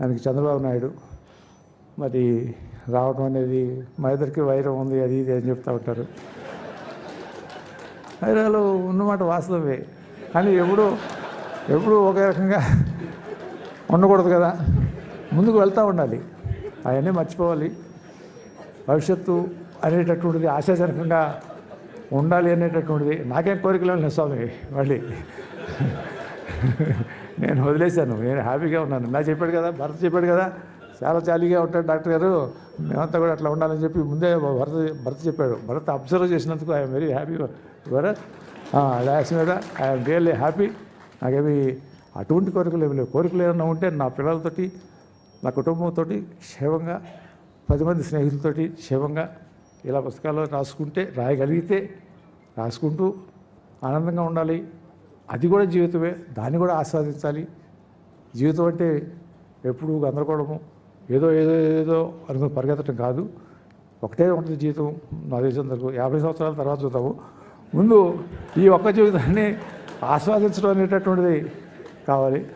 దానికి చంద్రబాబు నాయుడు. మరి రావడం అనేది మా ఇద్దరికి వైరం ఉంది అది ఇది అని చెప్తా ఉంటారు. వైరాలు ఉన్నమాట వాస్తవమే. కానీ ఎప్పుడు ఎప్పుడు ఒకే రకంగా ఉండకూడదు కదా. ముందుకు వెళ్తూ ఉండాలి. అవన్నీ మర్చిపోవాలి. భవిష్యత్తు అనేటటువంటిది ఆశాజనకంగా ఉండాలి అనేటటువంటిది నాకేం కోరికలు స్వామి మళ్ళీ. నేను వదిలేశాను. నేను హ్యాపీగా ఉన్నాను. నా చెప్పాడు కదా భర్త చెప్పాడు కదా చాలా జాలీగా ఉంటాడు డాక్టర్ గారు. మేమంతా కూడా అట్లా ఉండాలని చెప్పి ముందే భర్త భర్త చెప్పాడు. భర్త అబ్జర్వ్ చేసినందుకు I'm very happy Bharat Das మీద ఐఎమ్ రియల్లీ హ్యాపీ. నాకేమి అటువంటి కోరికలు ఏమి లేవు. కోరికలు ఏమైనా ఉంటే నా పిల్లలతోటి నా కుటుంబంతో క్షేమంగా పది మంది స్నేహితులతోటి క్షేమంగా ఇలా పుస్తకాల్లో రాసుకుంటే రాయగలిగితే రాసుకుంటూ ఆనందంగా ఉండాలి. అది కూడా జీవితమే. దాన్ని కూడా ఆస్వాదించాలి. జీవితం అంటే ఎప్పుడు గందరగోళము. ఏదో ఏదో ఏదో అనుకుని పరిగెత్తడం కాదు. ఒకటే ఉంటుంది జీవితం. నా దేశం వరకు యాభై సంవత్సరాల తర్వాత చూద్దాము. ముందు ఈ ఒక్క జీవితాన్ని ఆస్వాదించడం అనేటటువంటిది కావాలి.